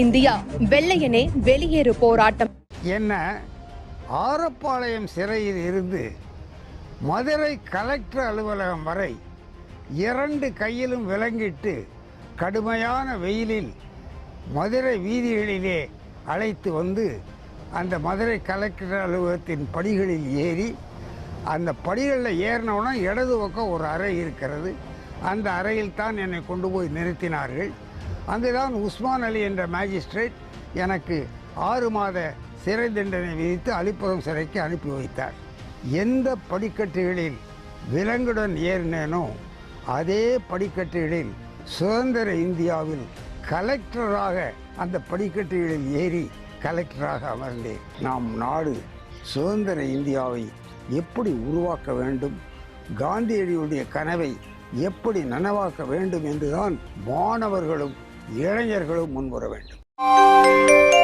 India வெள்ளையனே வெளியேறு போராட்டம். என்ன? ஆரப்பாளையம் சிறையில் இருந்து மதுரை கலெக்டர் அலுவலகம் வரை இரண்டு கையிலும் விலங்கிட்டு கடுமையான வெயிலில் மதுரை வீதிகளிலே அழைத்து வந்து அந்த மதுரை கலெக்டர் அலுவலகத்தின் படிகளில் ஏறி அந்த படிகளில் ஏறினவுடனே இடது பக்கம் ஒரு அறை இருக்கிறது. அந்த அறையில் தான் என்னை கொண்டு போய் நிறுத்தினார்கள். அங்குதான் உஸ்மான் அலி என்ற மேஜிஸ்ட்ரேட் எனக்கு ஆறு மாத சிறை தண்டனை விதித்து அலிப்புறம் சிறைக்கு அனுப்பி வைத்தார். எந்த படிக்கட்டுகளில் விலங்குடன் ஏறினேனோ அதே படிக்கட்டுகளில் சுதந்திர இந்தியாவில் கலெக்டராக அந்த படிக்கட்டுகளில் ஏறி கலெக்டராக அமர்ந்தேன். நாம் நாடு சுதந்திர இந்தியாவை எப்படி உருவாக்க வேண்டும் காந்தியடியுடைய கனவை எப்படி நனவாக்க வேண்டும் என்றுதான் மாணவர்களும் இளைஞர்களும் முன்வர வேண்டும்.